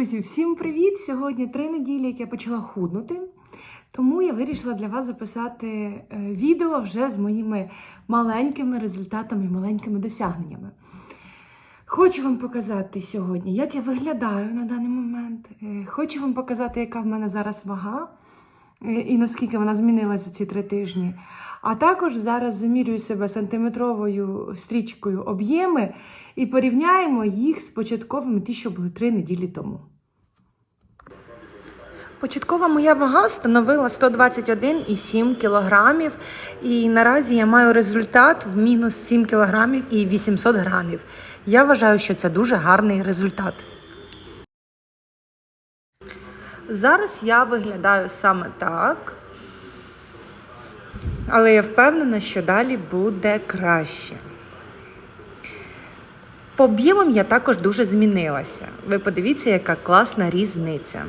Друзі, всім привіт! Сьогодні три неділі, як я почала худнути. Тому я вирішила для вас записати е, відео вже з моїми маленькими результатами і маленькими досягненнями. Хочу вам показати сьогодні, як я виглядаю на даний момент. Е, Хочу вам показати, яка в мене зараз вага е, і наскільки вона змінилася за ці три тижні. А також зараз замірюю себе сантиметровою стрічкою об'єми і порівняємо їх з початковими, ті, що були три неділі тому. Початкова моя вага становила 121,7 кілограмів, і наразі я маю результат в мінус 7 кілограмів і 800 грамів. Я вважаю, що це дуже гарний результат. Зараз я виглядаю саме так, але я впевнена, що далі буде краще. По об'ємам я також дуже змінилася. Ви подивіться, яка класна різниця.